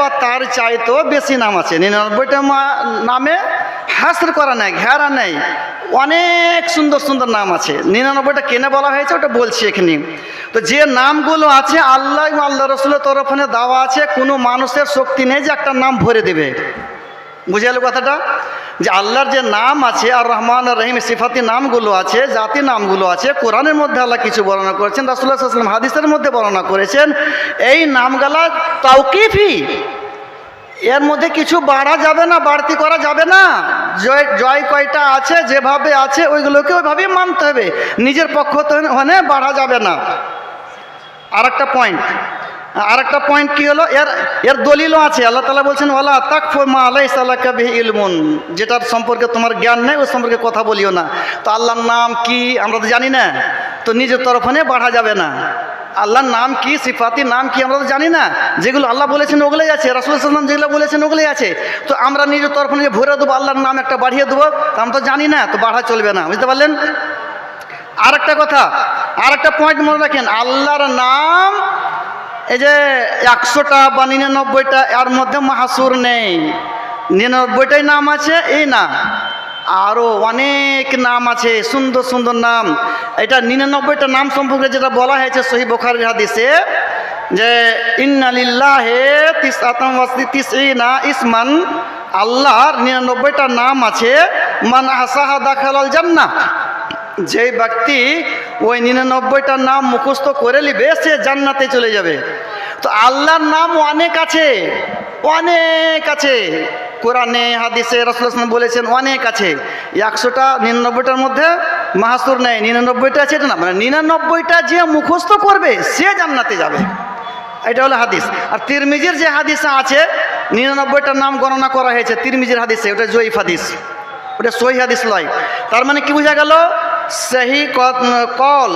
বা তার চাইতেও বেশি নাম আছে। নিরানব্বইটা নামে হাসর করা নেই, ঘেরা নেই। অনেক সুন্দর সুন্দর নাম আছে। নিরানব্বইটা কেনে বলা হয়েছে ওটা বলছি এখানে। তো যে নামগুলো আছে, আল্লাহ আল্লাহ রসুলের তরফে দেওয়া আছে, কোনো মানুষের শক্তি নেই যে একটা নাম ভরে দেবে। বুঝে গেল কথাটা? যে আল্লাহর যে নাম আছে আর রহমান আর রহিম সিফাতি নামগুলো আছে, জাতি নামগুলো আছে, কোরআনের মধ্যে আল্লাহ কিছু বর্ণনা করেছেন রাসুল্লাহ সাল্লাম হাদিসের মধ্যে বর্ণনা করেছেন, এই নামগালা তাওকিফি। এর মধ্যে কিছু বাড়া যাবে না, বাড়তি করা যাবে না। জয় জয় কয়টা আছে, যেভাবে আছে, ওইগুলোকে ওইভাবেই মানতে হবে। নিজের পক্ষ থেকে বাড়া যাবে না। আর একটা পয়েন্ট আর একটা পয়েন্ট কি হলো? এর এর দলিলও আছে। আল্লাহ তালা বলছেন ওলা তাক মা আলাই সাল্লাহ কাবি ইলমুন। যেটার সম্পর্কে তোমার জ্ঞান নেই ওই সম্পর্কে কথা বলিও না। তো আল্লাহর নাম কি, আমরা তো জানি না। তো নিজের তরফনে বাড়া যাবে না। আল্লাহর নাম কি সিফাতি নাম কি, আমরা তো জানি না। যেগুলো আল্লাহ বলেছেন, ওগুলোই আছে। রাসুল সাল্লাম যেগুলো বলেছেন, ওগুলোই আছে। তো আমরা নিজের তরফনে যে ভরে দেবো, আল্লাহর নাম একটা বাড়িয়ে দেবো। তা আমরা তো জানি না, তো বাড়া চলবে না। বুঝতে পারলেন? আর একটা কথা আর একটা পয়েন্ট মনে রাখেন, আল্লাহর নাম এই যে একশোটা বা নিরানব্বইটা, এর মধ্যে মাহাসুর নেই। নিরানব্বইটাই নাম আছে? এই না। আরও অনেক নাম আছে, সুন্দর সুন্দর নাম। এটা নিরানব্বইটা নাম সম্পর্কে যেটা বলা হয়েছে সহি বোখারির হাদিসে, যে ইন্নালিল্লাহে তিস আতমাস্তি তিস না ইসমান। আল্লাহর নিরানব্বইটা নাম আছে, মান আসাহা দাখালাল জান্নাহ। যে ব্যক্তি ওই নিরানব্বইটার নাম মুখস্থ করে নিবে, সে জান্নাতে চলে যাবে। তো আল্লাহর নাম অনেক আছে অনেক আছে। কোরআনে, হাদিসে রসুলাম বলেছেন, অনেক আছে। একশোটা, নিরানব্বইটার মধ্যে মাহাসুর নেই। নিরানব্বইটা আছে এটা না? মানে নিরানব্বইটা যে মুখস্থ করবে, সে জান্নাতে যাবে। এটা হলো হাদিস। আর তিরমিজির যে হাদিসে আছে নিরানব্বইটার নাম গণনা করা হয়েছে, তিরমিজির হাদিসে, ওটা জয়ীফ হাদিস। ওটা সহি হাদিস লয় তার মানে কি বোঝা গেল? সেই কল,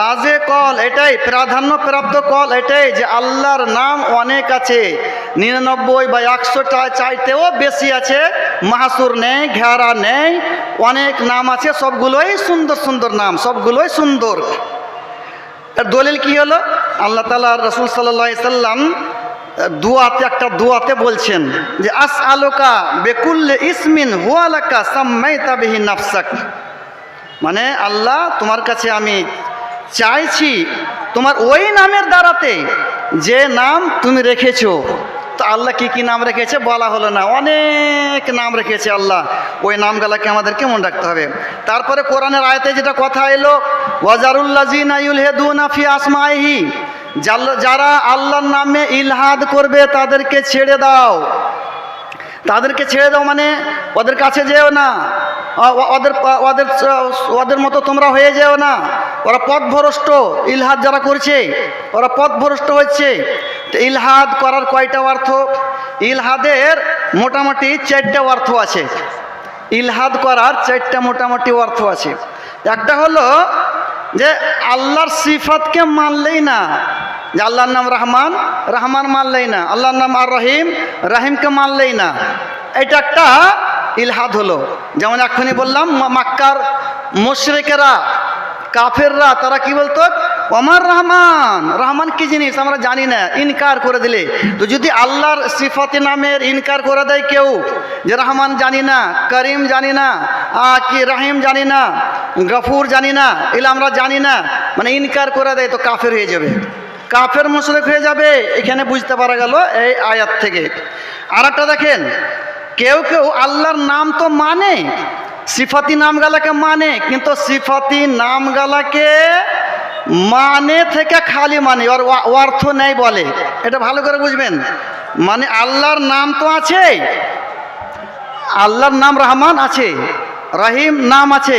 রাজে কল, এটাই প্রাধান্য প্রাপ্ত কল এটাই যে আল্লাহর নাম অনেক আছে। নিরানব্বই বা একশোটা চাইতেও বেশি আছে মাহাসুর নেই, ঘেরা নেই, অনেক নাম আছে, সবগুলোই সুন্দর সুন্দর নাম, সবগুলোই সুন্দর। দলিল কি হলো? আল্লাহ তালা রসুল সাল্লা সাল্লাম দুয়াতে, একটা দুয়াতে বলছেন যে আস আলোকা বেকুল্লে ইসমিন হুয়ালাকা সাম্মাই তাবিহি নাফসাক। মানে আল্লাহ তোমার কাছে আমি চাইছি তোমার ওই নামের দ্বারাতে যে নাম তুমি রেখেছো। তো আল্লাহ কি কি নাম রেখেছে বলা হলো না। অনেক নাম রেখেছে আল্লাহ। ওই নামগুলাকে আমাদের কেমন রাখতে হবে? তারপরে কোরআনের আয়তে যেটা কথা এলো ফি আসমাইহি যারা আল্লাহর নামে ইলহাদ করবে তাদেরকে ছেড়ে দাও। তাদেরকে ছেড়ে দাও মানে ওদের কাছে যেও না। ওদের ওদের ওদের মতো তোমরা হয়ে যেও না। ওরা পথ পথভ্রষ্ট, ইলহাদ যারা করছে, ওরা পথ পথভ্রষ্ট হচ্ছে। তো ইলহাদ করার কয়টা অর্থ? ইলহাদের মোটামুটি চারটা অর্থ আছে। ইলহাদ করার চারটা মোটামুটি অর্থ আছে। একটা হলো যে আল্লাহর সিফাতকে মানলেই না যে আল্লাহর নাম রহমান রহমান মানলেই না। আল্লাহর নাম আর রহিম, রাহিমকে মানলেই না। এটা একটা ইলহাদ হলো। যেমন এখনই বললাম মাক্কার মুশরিকেরা, কাফেররা, তারা কি বলতো? অমর রহমান রহমান কি জিনিস? আমরা জানি না, ইনকার করে দিলে। তো যদি আল্লাহর সিফাতি নামের ইনকার করে দেয় কেউ, যে রহমান জানি না, করিম জানি না কি রাহিম জানি না, গফুর জানি না এগুলো আমরা জানি না মানে ইনকার করে দেয় তো কাফের হয়ে যাবে। কাফের মুশরিক হয়ে যাবে, এখানে বুঝতে পারা গেল এই আয়াত থেকে। আর একটা দেখেন, কেউ কেউ আল্লাহর নাম তো মানে সিফাতি নামগালাকে মানে কিন্তু সিফাতি নামগালাকে মানে থেকে খালি মানে ওর অর্থ নেই বলে। এটা ভালো করে বুঝবেন। মানে আল্লাহর নাম তো আছে, আল্লাহর নাম রহমান আছে, রহিম নাম আছে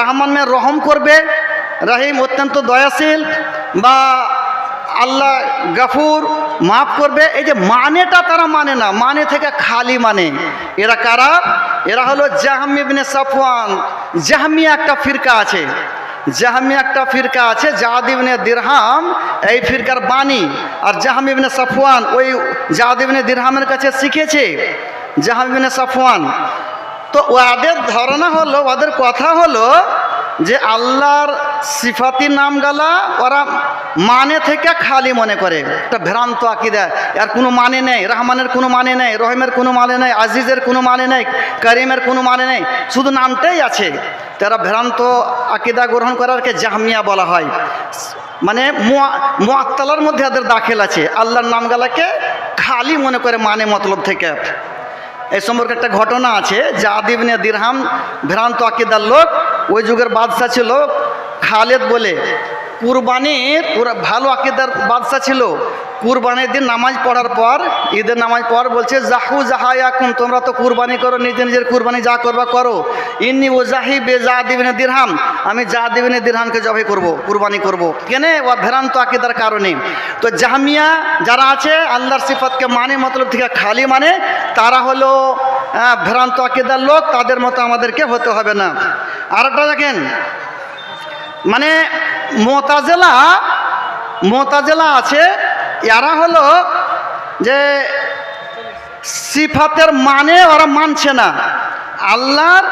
রহমান রহম করবে, রহিম অত্যন্ত দয়াশীল বা আল্লাহ গফুর মাফ করবে। এই যে মানেটা তারা মানে না মানে থেকে খালি মানে। এরা কারা? এরা হলো জাহাম ইবনে সাফওয়ান। জাহামিয়া একটা ফিরকা আছে। জাহামি একটা ফিরকা আছে, জাহাদ ইবনে দিরহাম, এই ফিরকার বাণী। আর জাহাম ইবনে সাফওয়ান ওই জাহাদ ইবনে দিরহামের কাছে শিখেছে। জাহাম ইবনে সাফওয়ান। তো ওদের ধারণা হলো, ওদের কথা হলো যে আল্লাহর সিফাতি নাম গালা ওরা মানে থেকে খালি মনে করে। একটা ভ্রান্ত আকিদা। আর কোনো মানে নেই, রহমানের কোনো মানে নেই, রহিমের কোনো মানে নেই, আজিজের কোনো মানে নেই, করিমের কোনো মানে নেই, শুধু নামটাই আছে। তারা ভ্রান্ত আকিদা গ্রহণ করারকে জাহমিয়া বলা হয়। মানে মোয়াত্তালার মধ্যে এদের দাখিল আছে। আল্লাহর নামগালাকে খালি মনে করে মানে মতলব থেকে। এই সম্পর্কে একটা ঘটনা আছে। যে আদিবনে দিরহাম ভ্রান্ত আকিদার লোক, ওই যুগের বাদশাহ ছিল খালেদ বলে। কুরবানির ওরা ভালো আকিদার বাদশা ছিল। কুরবানির দিন নামাজ পড়ার পর, ঈদের নামাজ পড় বলছে, জাহু জাহায়াকুম, তোমরা তো কুরবানি করো, নিজে নিজের কুরবানি যা করবা করো। ইন্নি ও জাহি বে যা দিবিনে দিরহাম, আমি যা দিবিনে দিরহামকে জবাই করব, কুরবানি করব। কেনে ও ভ্রান্ত আকিদার কারণে। তো জাহামিয়া যারা আছে, আল্লাহর সিফাতকে মানে মতলব থেকে খালি মানে তারা হলো ভ্রান্ত আকিদার লোক, তাদের মতো আমাদেরকে হতে হবে না। আরেকটা দেখেন মানে মোতাজেলা মোতাজেলা আছে। এরা হলো যে সিফাতের মানে ওরা মানছে না। আল্লাহর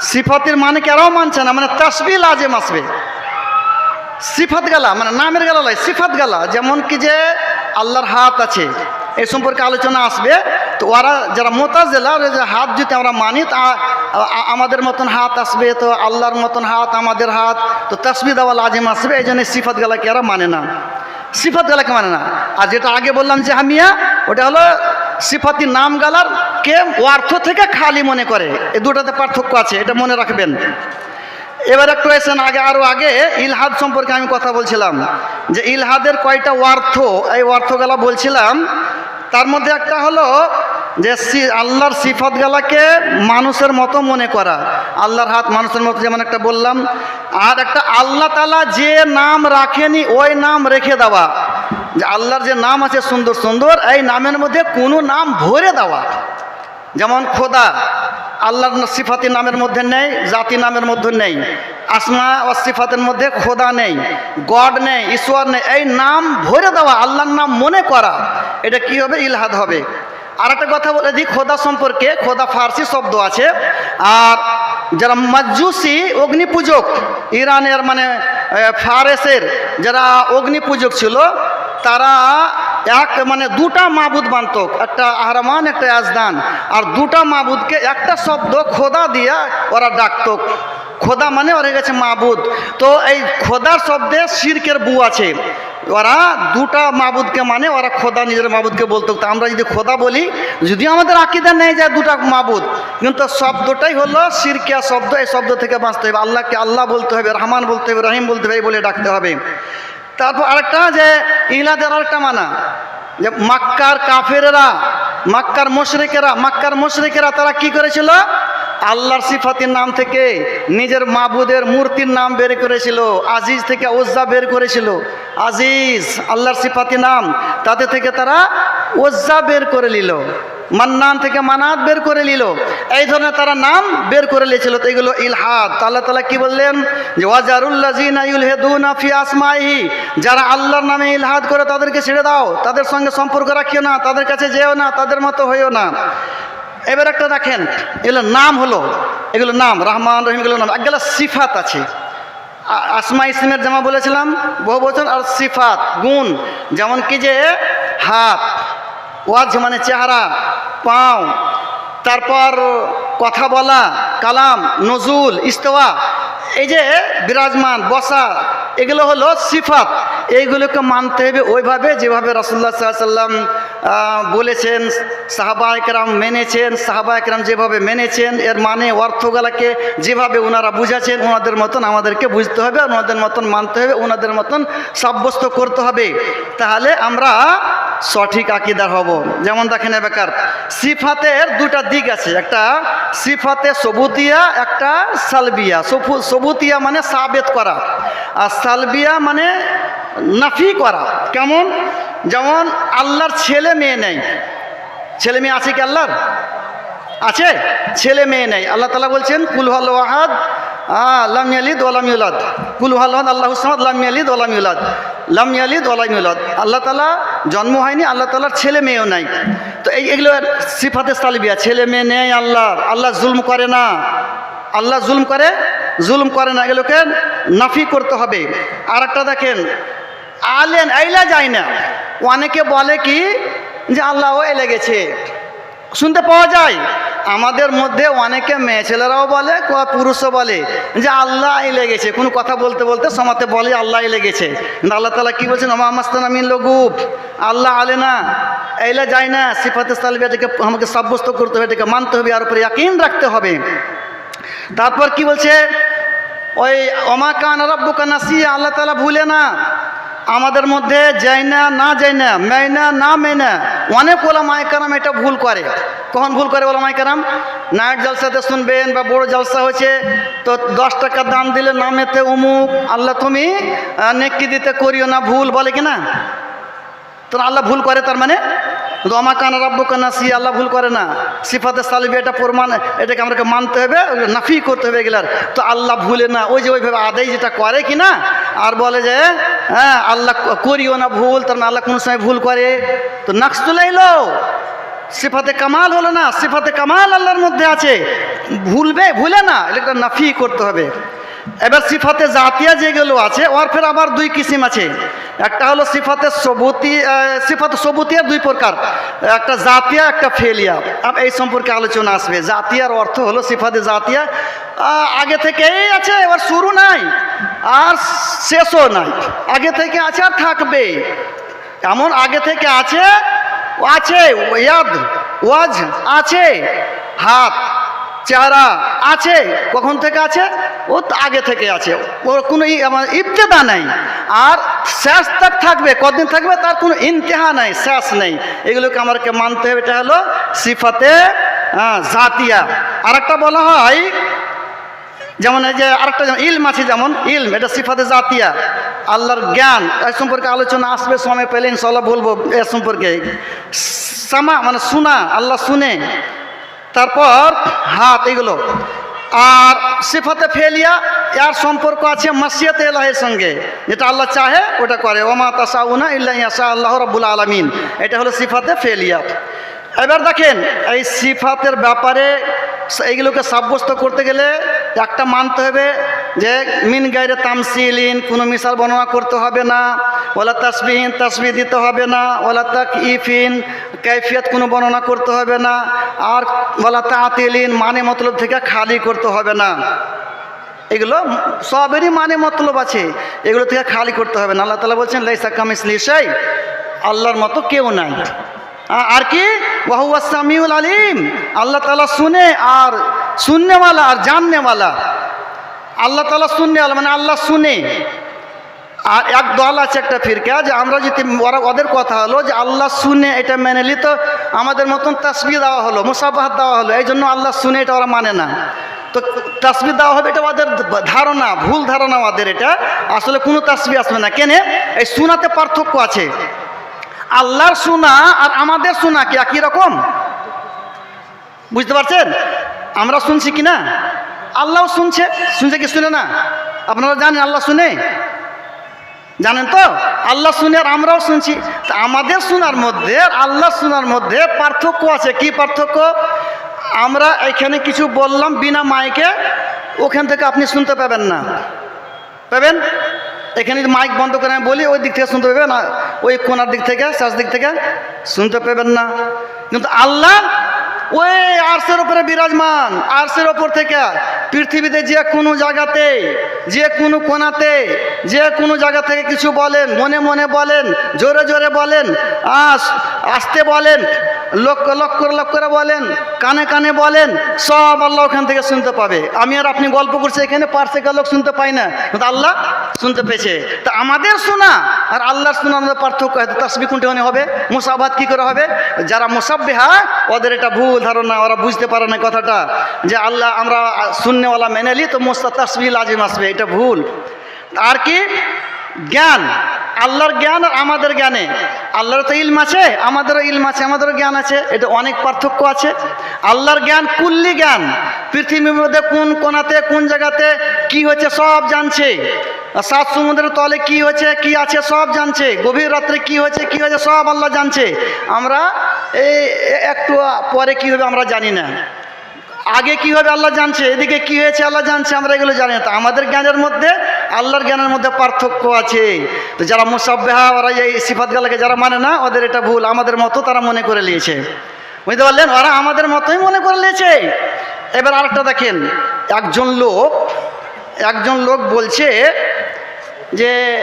সিফাতের মানে কেরাও মানছে না? মানে তসবি লাজেম আসবে। সিফাত গালা মানে নামের গালা নয় সিফাত গালা। যেমন কি যে আল্লাহর হাত আছে। এই সম্পর্কে আলোচনা আসবে। তো ওরা যারা মোতাজেলা, ওরা যে হাত যদি আমরা মানি, তা আমাদের মতন হাত আসবে, তো আল্লাহর মতন হাত, আমাদের হাত, তো তসবি দেওয়া লাজিম আসবে, এই জন্য সিফাত গালাকে এরা মানে না। সিফাত গালাকে মানে না। আর যেটা আগে বললাম যে হামিয়া, ওটা হলো সিফাতি নাম গালার কে অর্থ থেকে খালি মনে করে। এই দুটাতে পার্থক্য আছে, এটা মনে রাখবেন। এবার একটু এসেন আগে আরও আগে, ইলহাদ সম্পর্কে আমি কথা বলছিলাম। যে ইলহাদের কয়টা অর্থ, এই অর্থগুলা বলছিলাম তার মধ্যে একটা হলো যে আল্লাহর সিফাত গালাকে মানুষের মতো মনে করা। আল্লাহর হাত মানুষের মতো, যেমন একটা বললাম। আর একটা আল্লাহ তালা যে নাম রাখেনি, ওই নাম রেখে দেওয়া। যে আল্লাহর যে নাম আছে সুন্দর সুন্দর, এই নামের মধ্যে কোনো নাম ভরে দেওয়া। যেমন খোদা আল্লাহর সিফাতি নামের মধ্যে নেই, জাতি নামের মধ্যে নেই, আসমা ও সিফাতের মধ্যে খোদা নেই, গড নেই, ঈশ্বর নেই, এই নাম ভরে দেওয়া, আল্লাহর নাম মনে করা, এটা কি হবে? ইলহাদ হবে। আর একটা কথা বলে দিই, খোদা সম্পর্কে, খোদা ফার্সি শব্দ আছে, আর যারা মজ্জুসি অগ্নি পূজক ইরানের মানে ফারেসের যারা অগ্নি পূজক ছিল, তারা এক মানে দুটা মাবুদ মানত একটা আহরামান, একটা আজদান। আর দুটা মাবুদকে একটা শব্দ খোদা দিয়া ওরা ডাকত। খোদা মানে ওরা গেছে মাবুদ। তো এই খোদার শব্দে শিরকের বু আছে। ওরা দুটা মাবুদকে মানে ওরা খোদা নিজের মাবুদকে বলতো। তো আমরা যদি খোদা বলি যদিও আমাদের আকিদা নেই যায় দুটা মাবুদ, কিন্তু শব্দটাই হলো শিরকিয়া শব্দ, এই শব্দ থেকে বাঁচতে হবে। আল্লাহকে আল্লাহ বলতে হবে, রহমান বলতে হবে, রহিম বলতে হবে বলে ডাকতে হবে। তারপর আরেকটা যে ইলাদের আরেকটা মানা, যে মাক্কার কাফেরেরা, মাক্কার মুশরিকেরা মাক্কার মুশরিকেরা তারা কি করেছিল? আল্লাহর সিফাতির নাম থেকে নিজের মাবুদের মূর্তির নাম বের করেছিল, আজিজ থেকে ওজ্জা বের করেছিল। আজিজ, আল্লাহর সিফাতি নাম তাতে থেকে তারা ওজ্জা বের করে নিল। মান্নান থেকে মানাত বের করে নিল। এই ধরনের তারা নাম বের করে নিয়েছিল, তো এগুলো ইলহাদ। আল্লাহ তালা কি বললেন? যে ফি আসমাইহি যারা আল্লাহর নামে ইলহাদ করে তাদেরকে ছেড়ে দাও। তাদের সঙ্গে সম্পর্ক রাখিও না, তাদের কাছে যেও না, তাদের মতো হইও না। এবার একটা দেখেন, এগুলো নাম হলো, এগুলো নাম, রহমান রহিম এগুলো নাম, একগুলো সিফাত আছে। আসমা ইসলামের জামা বলেছিলাম, বহু বছর, আর সিফাত, গুণ, যেমন কি যে, হাত। ওয়াজ মানে চেহারা, পাও। তারপর কথা বলা, কালাম, নজুল, ইস্তওয়া। এই যে বিরাজমান, বসা, এগুলো হলো সিফাত। এইগুলোকে মানতে হবে ওইভাবে যেভাবে রাসুল্লাহ সাল্লাম বলেছেন সাহাবা একরাম মেনেছেন সাহাবা একরাম যেভাবে মেনেছেন, এর মানে অর্থগুলাকে যেভাবে ওনারা বুঝাচ্ছেন ওনাদের মতন আমাদেরকে বুঝতে হবে ওনাদের মতন মানতে হবে, ওনাদের মতন সাব্যস্ত করতে হবে। তাহলে আমরা সঠিক আকিদার হব। যেমন দেখেন বেকার, সিফাতের দুটা দিক আছে। একটা সিফাতে সবুতিয়া, একটা সালবিয়া। সবুতিয়া মানে সাবেত করা, আর সালবিয়া মানে নাফি করা। কেমন? যেমন আল্লাহর ছেলে মেয়ে নেই। ছেলে মেয়ে আছে কি আল্লাহর? আছে? ছেলে মেয়ে নেই। আল্লাহ তালা বলছেন, কুল হল ওয়াহাদ লাম ইয়ালিদ ওলাম ইউলাদ। কুল হল আল্লাহ হুসমাদ লাম ইয়ালিদ ওলাম ইউলাদ। লাম ইয়ালিদ ওলাম ইউলাদ। আল্লাহ তালা জন্ম হয়নি, আল্লাহ তালার ছেলে মেয়েও নাই। তো এই, এগুলো সিফাতে সালবিয়া ছেলে মেয়ে নেই আল্লাহর, আল্লাহ জুলম করে না। আল্লাহ জুলম করে, জুলুম করে না, এগুলোকে নাফি করতে হবে। আর একটা দেখেন, আলেন আইলা যায় না। অনেকে বলে কি, যে আল্লাহ এলে গেছে। শুনতে পাওয়া যায় আমাদের মধ্যে অনেকে মেয়ে ছেলেরাও বলে পুরুষও বলে যে আল্লাহ এলে গেছে কোনো কথা বলতে বলতে সমাতে বলে আল্লাহ এলে গেছে কিন্তু আল্লাহ তালা কি বলছেন? আমাস্তান আমিন লগুব। আল্লাহ আলে না। এলে যায় না। সিফাতে সালবে, এটাকে আমাকে সাব্যস্ত করতে হবে, এটাকে মানতে হবে আর উপরে ইয়াকিন রাখতে হবে। তারপর কি বলছে? ওই অমা কান রব্বুকা নাসি আল্লাহ তালা ভুলে না। আমাদের মধ্যে যাই না না যাই না মেয় না না মেয় না, অনেক ওলামায় কারাম এটা ভুল করে। কখন ভুল করে ওলামায় কারাম? নাইট জলসাতে শুনবেন বা বড় জলসা হয়েছে, তো দশ টাকা দাম দিলে নামেতে অমুক, আল্লাহ তুমি নেকি দিতে করিও না, ভুল বলে কি না তো আল্লাহ ভুল করে তার মানে? রমা কান রব্ব কানা সি আল্লাহ ভুল করে না। সিফাতে সালিবি এটা প্রমাণ, এটাকে আমাকে মানতে হবে নাফি করতে হবে এগুলার। তো আল্লাহ ভুলে না, ওই যে ওইভাবে আদায় যেটা করে কি না, আর বলে যে হ্যাঁ আল্লাহ করিও না ভুল, তার মানে আল্লাহ কোন সময় ভুল করে। তো নাকস তুলে এলো সিফাতে কামাল হলো না, সিফাতে কামাল আল্লাহর মধ্যে আছে। ভুলবে, ভুলে না এটা নাফি করতে হবে। এবার সিফাতে জাতিয়া যেগুলো আছে ওর ফের আবার দুই কিসিম আছে। একটা হলো সিফাতে সবুতি সিফাতে সবুতিয়ার দুই প্রকার। একটা জাতিয়া, একটা ফেলিয়া। এই সম্পর্কে আলোচনা আসবে। জাতিয়ার অর্থ হলো সিফাতে জাতিয়া। আগে থেকেই আছে, এবার শুরু নাই, আর শেষও নাই। আগে থেকে আছে আর থাকবে। এমন আগে থেকে আছে আছে, ইয়াদ, ওয়াজ আছে, হাত, চেহারা আছে, কখন থেকে আছে? ও তো আগে থেকে আছে। ওর কোনো আমার ইবতেদা নাই। আর শেষ তাক থাকবে, কদিন থাকবে তার কোনো ইন্তেহা নাই, শেষ নেই। এগুলোকে আমাকে মানতে হবে, এটা হলো সিফাতে জাতিয়া। আর একটা বলা হয়, যেমন এই যে আরেকটা যেমন ইলম আছে, যেমন ইলম, এটা সিফাতে জাতিয়া। আল্লাহর জ্ঞান এর সম্পর্কে আলোচনা আসবে, সময় পেলে ইনশাল্লাহ বলব এর সম্পর্কে। সামা মানে শোনা, আল্লাহ শুনে। তারপর হাত, এগুলো। আর সিফাতে ফেলিয়া এর সম্পর্ক আছে মাসিয়াত এলাহের সঙ্গে। যেটা আল্লাহ চাহে, ওটা করে। ওমা তাসাউনা ইল্লা ইয়াসা আল্লাহ রাব্বুল আলামিন। এটা হলো সিফাতে ফেলিয়া এবার দেখেন, এই সিফাতের ব্যাপারে এইগুলোকে সাব্যস্ত করতে গেলে একটা মানতে হবে। যে মিন গাইরে তামসিলিন, কোনো মিশাল বর্ণনা করতে হবে না। ওলা তাসবিহীন তাসবি দিতে হবে না। ওলা তাক ইফিন কৈফিয়ত কোনো বর্ণনা করতে হবে না। আর ওলা তাতিলিন মানে মতলব থেকে খালি করতে হবে না। এগুলো সবেরই মানে মতলব আছে। এগুলো থেকে খালি করতে হবে না। আল্লাহ তালা বলছেন, লাইসা কামিসলি সাই আল্লাহর মতো কেউ নাই। আর কি? ওয়াহুয়া সামিউল আলিম। আল্লাহ তালা শুনে আর শুননেওয়ালা আর জাননেওয়ালা। আল্লাহ তালা শুননেওয়ালা মানে আল্লাহ শুনে। আর এক দল আছে একটা ফিরকা, যে আমরা যদি ওরা, ওদের কথা হলো যে আল্লাহ শুনে এটা মেনে নিলি তো আমাদের মতন তাসবি দেওয়া হলো মুসাফাহাত দেওয়া হলো, এই জন্য আল্লাহ শুনে এটা ওরা মানে না। তো তাসবি দেওয়া হবে এটা ওদের ধারণা, ভুল ধারণা ওদের এটা। আসলে কোনো তাসবি আসবে না। কেনে? এই শোনাতে পার্থক্য আছে। আল্লাহর শোনা আর আমাদের শোনা কি একই রকম? বুঝতে পারছেন? আমরা শুনছি কি না? আল্লাহও শুনছে? শুনছে কি শুনে না? আপনারা জানেন আল্লাহ শুনে? জানেন তো? আল্লাহ শুনে আর আমরাও শুনছি। তা আমাদের শোনার মধ্যে আল্লাহ শোনার মধ্যে পার্থক্য আছে। কি পার্থক্য? আমরা এখানে কিছু বললাম বিনা মাইকে, ওখান থেকে আপনি শুনতে পাবেন না। পাবেন? এখানে যদি মাইক বন্ধ করে আমি বলি, ওই দিক থেকে শুনতে পাবেন না ওই কোনার দিক থেকে শেষ দিক থেকে শুনতে পাবেন না। কিন্তু আল্লাহ ওই আর্সের ওপরে বিরাজমান আর্সের ওপর থেকে। পৃথিবীতে যে কোনো জায়গাতে, যে কোনো কোনাতে যে কোনো জায়গা থেকে কিছু বলেন, মনে মনে বলেন, জোরে জোরে বলেন, আস, আসতে বলেন লক্ষ লক্ষ লক্ষ করে বলেন, কানে কানে বলেন, সব আল্লাহ ওখান থেকে শুনতে পাবে। আমি আর আপনি গল্প করছি, এখানে পার্শ্বে লোক শুনতে পাই না, কিন্তু আল্লাহ শুনতে পেয়েছে। তা আমাদের শোনা আর আল্লাহর শোনা আমাদের পার্থক্য তসবি কোনটি হবে মুসাবাদ কি করে হবে? যারা মুসাব্বেহা, ওদের এটা ভুল ধারণা, ওরা বুঝতে পারে না কথাটা, যে আল্লাহ আমরা শূন্যওয়ালা মেনে নিই তো মোস্তা তসবি লাজিম আসবে, এটা ভুল। আর কি? জ্ঞান। আল্লাহর জ্ঞান আর আমাদের জ্ঞানে। আল্লাহর তো ইলম আছে, আমাদেরও ইলম আছে, আমাদেরও জ্ঞান আছে, এটা অনেক পার্থক্য আছে। আল্লাহর জ্ঞান কুল্লি জ্ঞান। পৃথিবীর মধ্যে কোন কোনাতে কোন জায়গাতে কি হচ্ছে সব জানছে। সাত সমুদ্রের তলে কি হয়েছে কি আছে সব জানছে। গভীর রাত্রে কি হয়েছে কি হয়েছে সব আল্লাহ জানছে। আমরা এই একটু পরে কি হবে আমরা জানি না। আগে কি হবে আল্লাহ জানছে, এদিকে কি হয়েছে আল্লাহ জানছে, আমরা এগুলো জানি না। তো আমাদের জ্ঞানের মধ্যে আল্লাহর জ্ঞানের মধ্যে পার্থক্য আছে। তো যারা মুসাব্বেহা, ওরা এই সিফাতগুলোকে যারা মানে না, ওদের এটা ভুল। আমাদের মতো তারা মনে করে নিয়েছে। বুঝতে পারলেন? ওরা আমাদের মতোই মনে করে নিয়েছে। এবার আরেকটা দেখেন, একজন লোক একজন লোক বলছে যে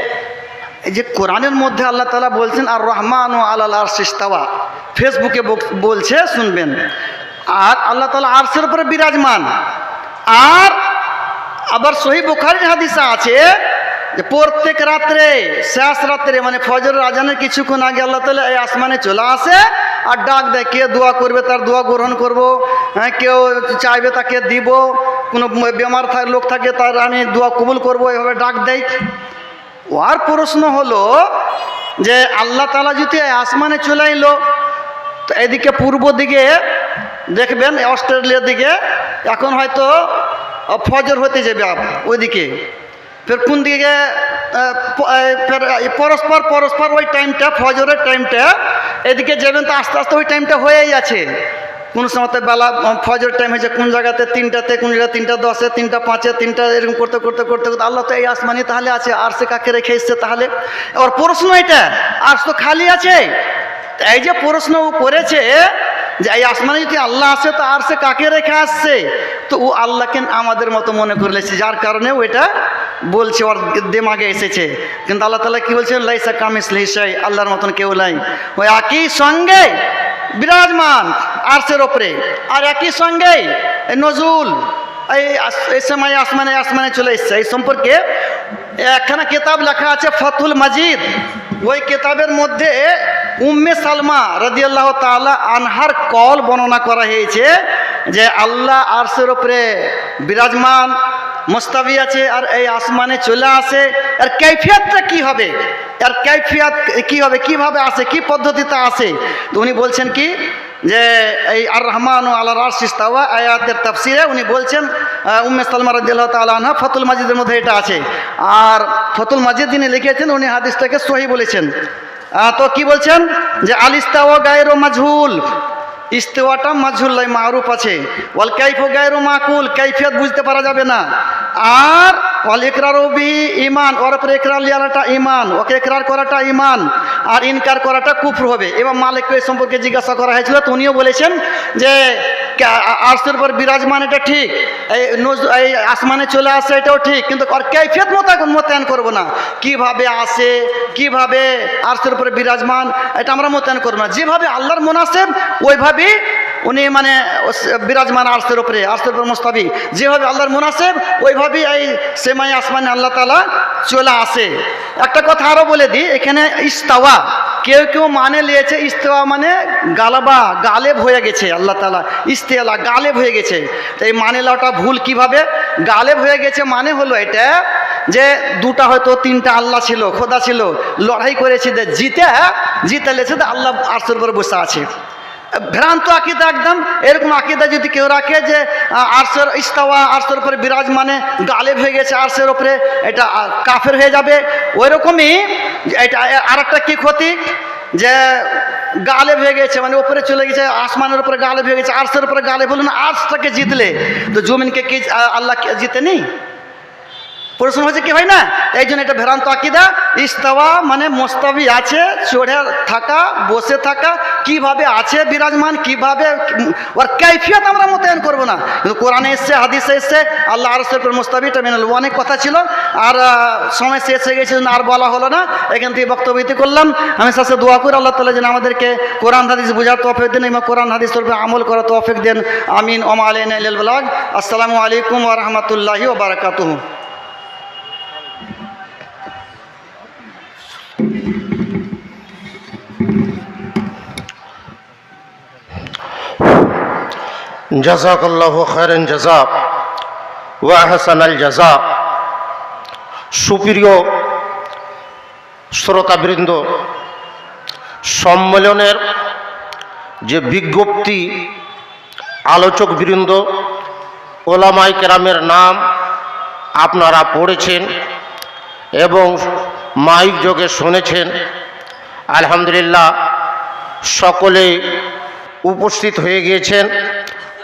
যে কোরআনের মধ্যে আল্লাহ তালা বলছেন আর রহমান ও আল্লাহ আর সিস্তাওয়া ফেসবুকে বক- বলছে, শুনবেন। আর আল্লাহ তালা আরশের উপরে বিরাজমান। আর আবার সহি বুখারির হাদিসা আছে যে প্রত্যেক রাত্রে, শেষ রাত্রে মানে ফজরের রাজানের কিছুক্ষণ আগে আল্লাহ তালা এই আসমানে চলে আসে আর ডাক দেয়, কে দোয়া করবে, তার দোয়া গ্রহণ করব হ্যাঁ কেউ চাইবে তাকে দিব, কোনো বেমার থা- লোক থাকে, তার আমি দোয়া কবুল করব, এভাবে ডাক দেয়। ওর প্রশ্ন হলো যে আল্লাহ তালা যদি আসমানে চলে এলো তো এদিকে পূর্ব দিকে দেখবেন, অস্ট্রেলিয়ার দিকে, এখন হয়তো ফজর হতে যাবে আপ- ওইদিকে ফের কোন দিকে ফের পরস্পর পরস্পর ওই টাইমটা ফজরের টাইমটা এদিকে যাবেন তো আস্তে আস্তে ওই টাইমটা হয়েই আছে কোন সময় বেলা ফজর টাইম হয়েছে কোন জায়গাতে তিনটাতে কোন জায়গায় তিনটা দশে তিনটা পাঁচে তিনটা এরকম করতে করতে করতে করতে আল্লাহ তো এই আসমানি তাহলে আছে আর সে কাকে রেখে এসছে তাহলে ওর প্রশ্ন এটা আর তো খালি আছে এই যে প্রশ্ন করেছে যে এই আসমানে যদি আল্লাহ আসে তো আর সে কাকে রেখে আসছে তো ও আল্লাহকে আমাদের মতো মনে করে লেছে যার কারণে ওইটা বলছে, ওর দেমাগে এসেছে। কিন্তু আল্লাহ তালা কি বলছেন? লাইসা কামিস লিসাই আল্লাহর মতন কেউ নাই। ওই একই সঙ্গে বিরাজমান আরশের ওপরে, আর একই সঙ্গে নজরুল, এই সময় আসমানে আসমানে চলে এসছে। এই সম্পর্কে একখানা কেতাব লেখা আছে, ফতুল মাজিদ। ওই কেতাবের মধ্যে উম্মে সালমা রদিয়াল্লাহ তালা আনহার কল বর্ণনা করা হয়েছে। যে আল্লাহ আরশের ওপরে বিরাজমান মোস্তাবি আছে আর এই আসমানে চলে আসে আর কৈফিয়তটা কি হবে? আর কৈফিয়ত কি হবে? কীভাবে আসে? কি পদ্ধতিতে আসে? তো উনি বলছেন কি, যে এই আর রহমান ও আল্লাহ রাশিস্তাওয়া আয়াতের তাফসিরে উনি বলছেন উম্মে সালমা রাদিয়াল্লাহু তাআলা ফতুল মাজিদের মধ্যে এটা আছে। আর ফতুল মাজিদ যিনি লিখেছেন, উনি হাদিসটাকে সহি বলেছেন। তো কি বলছেন? যে আলিস্তাওয়া গায়ের মাজহুল। ইস্তেওয়াটা মাঝুল্লাই মারুফ আছে। ওয়াল কাইফ গায়ের মাকুল, কাইফিয়াত বুঝতে পারা যাবে না। আর ওয়াল একরার বি ইমান ওর উপরে একরার লিয়ালাটা ইমান ওকে একরার করাটা ইমান আর ইনকার করাটা কুফর হবে। এবং মালিক এই সম্পর্কে জিজ্ঞাসা করা হয়েছিল, তো উনিও বলেছেন যে আর্সের উপর বিরাজমান, এটা ঠিক। এই এই আসমানে চলে আসে, এটাও ঠিক। কিন্তু আর কৈফিয়ত মোতায়ন মোতায়েন করব না। কীভাবে আসে, কীভাবে আর্সের উপরে বিরাজমান, এটা আমরা মোতায়েন করব না। যেভাবে আল্লাহর মোনাসেব, ওইভাবেই উনি মানে বিরাজমান আর্সের উপরে আর্সের উপর মোস্তাবি যেভাবে আল্লাহর মোনাসেব, ওইভাবেই এই সেমাই আসমানে আল্লাহ তালা চলে আসে। একটা কথা আরও বলে দিই, এখানে ইস্তাওয়া কেউ কেউ মানে লিয়েছে ইস্তেওয়া মানে গালাবা, গালেব হয়ে গেছে, আল্লাহ তালা ইস্তেলা গালেব হয়ে গেছে। তো এই মানে লাওটা ভুল কীভাবে? গালেব হয়ে গেছে মানে হলো এটা যে দুটা হয়তো তিনটা আল্লাহ ছিল, খোদা ছিল, লড়াই করেছে যে জিতে জিতে লেছে আল্লাহ উপরে বসে আছে। ভ্রান্ত আকিদা একদম। এরকম আকিদা যদি কেউ রাখে যে আহ, আরশের ইস্তাওয়া আরশের উপরে বিরাজ মানে গালেব হয়ে গেছে আরশের উপরে এটা কাফের হয়ে যাবে। ওই রকমই এটা আর একটা কী ক্ষতি? যে গালেব হয়ে গেছে মানে ওপরে চলে গেছে আসমানের উপরে গালেব হয়ে গেছে আর্সের উপরে গালেব বলুন না আর্শটাকে জিতলে। তো জমিনকে কি আল্লাহ কে জিতে নি প্রশ্ন হচ্ছে কি হয় না? এই জন্য এটা ভ্রান্ত আকিদা। ইস্তাওয়া মানে মোস্তাবি আছে, চড়ে থাকা, বসে থাকা, কীভাবে আছে বিরাজমান, কীভাবে, ওর কৈফিয়ত আমরা মোতায়েন করব না। কিন্তু কোরআনে এসছে, হাদিসে এসছে, আল্লাহ আরসের উপর মোস্তাবিটা মেনে নেব। অনেক কথা ছিল। আর সময় শেষ হয়ে গেছে আর বলা হলো না। এখান থেকে বক্তব্য করলাম। আমি সাথে দোয়া করি, আল্লাহ তালা যেন আমাদেরকে কোরআন হাদিস বোঝার তৌফিক দেন এবং কোরআন হাদিস উপর আমল করার তৌফিক দেন। আমিন ওমা বালাগ। আসসালামু আলাইকুম ওয়া রাহমাতুল্লাহি আল্লাহ খায়রান জাজা ওয়া হাসানাল জাজা সুপ্রিয় শ্রোতাবৃন্দ, সম্মেলনের যে বিজ্ঞপ্তি আলোচক বৃন্দ ওলামাই কেরামের নাম আপনারা পড়েছেন এবং মাইক যোগে শুনেছেন, আলহামদুলিল্লাহ সকলে উপস্থিত হয়ে গিয়েছেন।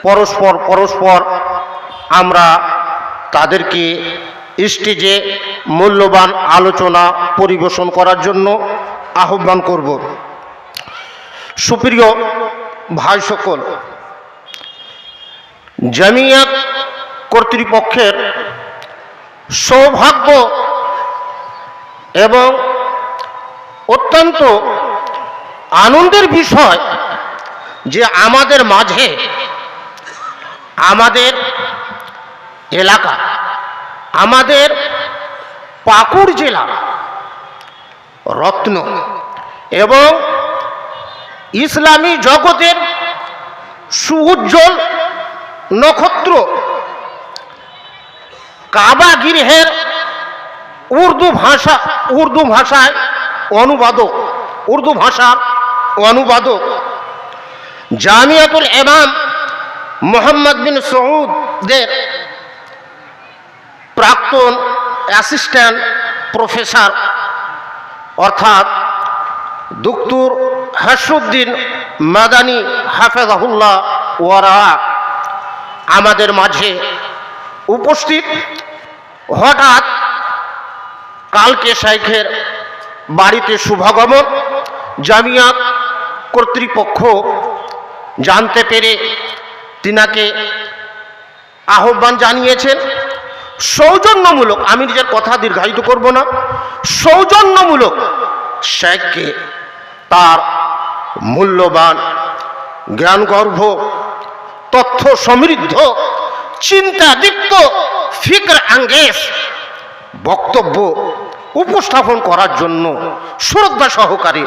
পরস্পর পরস্পর আমরা তাদেরকে স্টেজে মূল্যবান আলোচনা পরিবেশন করার জন্য আহ্বান করব। সুপ্রিয় ভাই সকল জামিয়াত কর্তৃপক্ষের সৌভাগ্য এবং অত্যন্ত আনন্দের বিষয় যে আমাদের মাঝে আমাদের এলাকা, আমাদের পাকুড় জেলা রত্ন এবং ইসলামী জগতের সুউজ্জ্বল নক্ষত্র কাবা গৃহের উর্দু ভাষা, উর্দু ভাষায় অনুবাদক, উর্দু ভাষার অনুবাদক জামিয়াতুল ইমাম মোহাম্মদ বিন সৌদের প্রাক্তন অ্যাসিস্ট্যান্ট প্রফেসর অর্থাৎ দুক্তুর হাসুদ্দিন মাদানী হাফেজাহুল্লাহ ওয়ারা আমাদের মাঝে উপস্থিত। হঠাৎ কালকে শাইখের বাড়িতে শুভাগমন জামিয়াত কর্তৃপক্ষ জানতে পেরে তিনাকে আহ্বান জানিয়েছেন, সৌজন্যমূলক, আমি নিজের কথা দীর্ঘায়িত করব না, সৌজন্যমূলক শেখকে তার মূল্যবান জ্ঞানগর্ভ, তথ্য সমৃদ্ধ, চিন্তাদীপ্ত ফিকর আঙ্গেস বক্তব্য উপস্থাপন করার জন্য শ্রদ্ধা সহকারে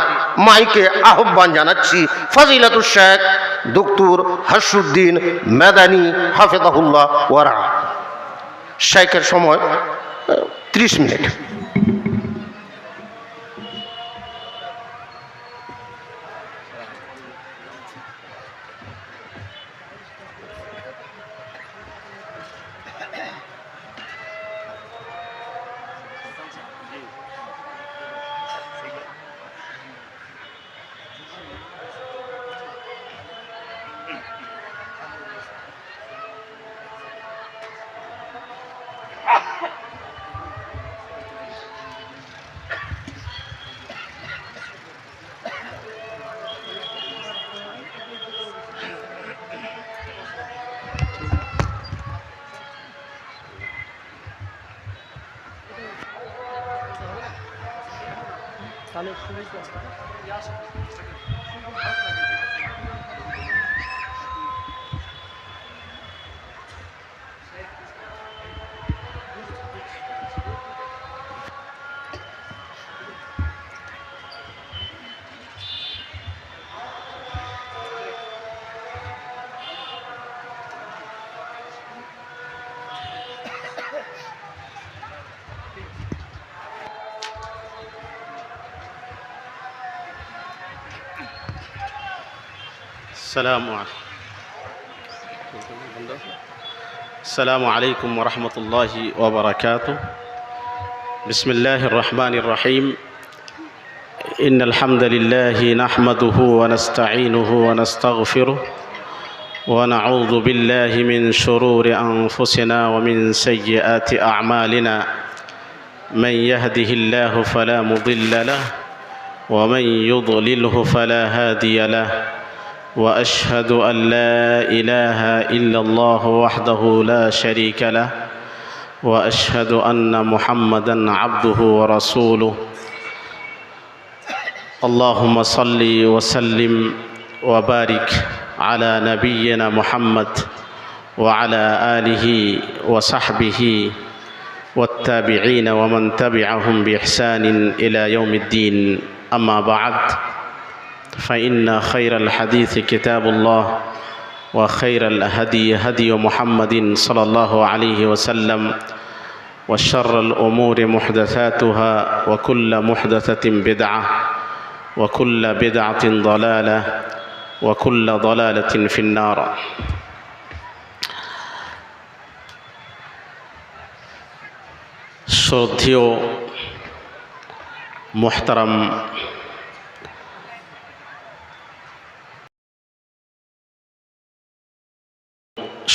মাইকে আহ্বান জানাচ্ছি। ফাজিলাতুর শেখ দুক্তুর হাসুদ্দিন মেদানি হাফেদাহুল্লাহ ওয়ারা। শেখের সময় ত্রিশ মিনিট। তাহলে খুবই السلام عليكم السلام عليكم ورحمة الله وبركاته. بسم الله الرحمن الرحيم. إن الحمد لله نحمده ونستعينه ونستغفره ونعوذ بالله من شرور أنفسنا ومن سيئات أعمالنا. من يهده الله فلا مضل له ومن يضلله فلا هادي له. وأشهد أن لا إله إلا الله وحده لا شريك له وأشهد أن محمدا عبده ورسوله. اللهم صل وسلم وبارك على نبينا محمد وعلى آله وصحبه والتابعين ومن تبعهم بإحسان إلى يوم الدين. أما بعد فإن خير الحديث كتاب الله وخير الهدي هدي محمد صلى الله عليه وسلم وشر الأمور محدثاتها وكل محدثة بدعة وكل بدعة ضلالة وكل ضلالة في النار শ্রদ্ধেয় মোহতারাম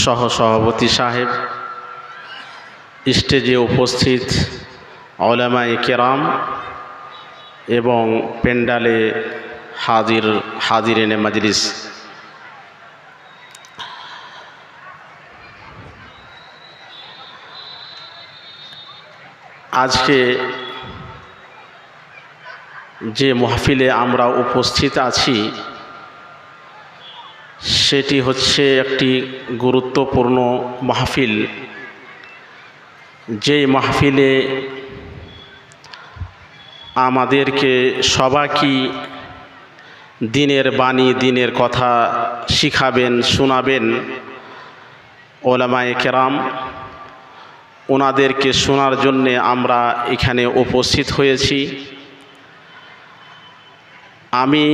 সহ সভাপতি সাহেব, স্টেজে উপস্থিত ওলামাই কেরাম এবং পেন্ডালে হাজির হাজির এনে মাজলিস। আজকে যে মাহফিলে আমরা উপস্থিত আছি সেটি হচ্ছে একটি গুরুত্বপূর্ণ মাহফিল। যেই মাহফিলে আমাদেরকে সবাইকে দিনের বাণী, দিনের কথা শিখাবেন, শোনাবেন ওলামায় কেরাম। ওনাদেরকে শোনার জন্যে আমরা এখানে উপস্থিত হয়েছি। আমি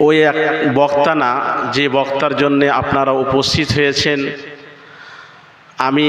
ওই এক বক্তা না যে বক্তার জন্যে আপনারা উপস্থিত হয়েছেন। আমি